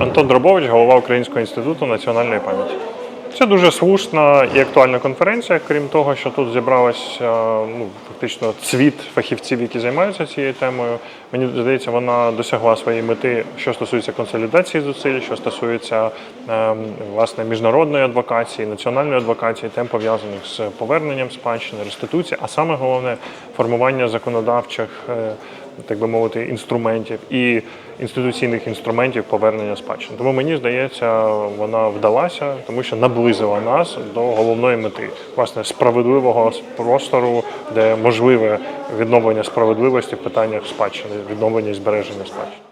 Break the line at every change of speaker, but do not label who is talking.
Антон Дробович, голова Українського інституту національної пам'яті. Це дуже слушна і актуальна конференція, крім того, що тут зібралась е, ну, фактично цвіт фахівців, які займаються цією темою. Мені здається, вона досягла своєї мети, що стосується консолідації зусиль, що стосується е, власне міжнародної адвокації, національної адвокації, тем пов'язаних з поверненням спадщини, реституції, а саме головне формування законодавчих. Так би мовити, інструментів і інституційних інструментів повернення спадщини. Тому мені здається, вона вдалася, тому що наблизила нас до головної мети, власне, справедливого простору, де можливе відновлення справедливості в питаннях спадщини, відновлення і збереження спадщини.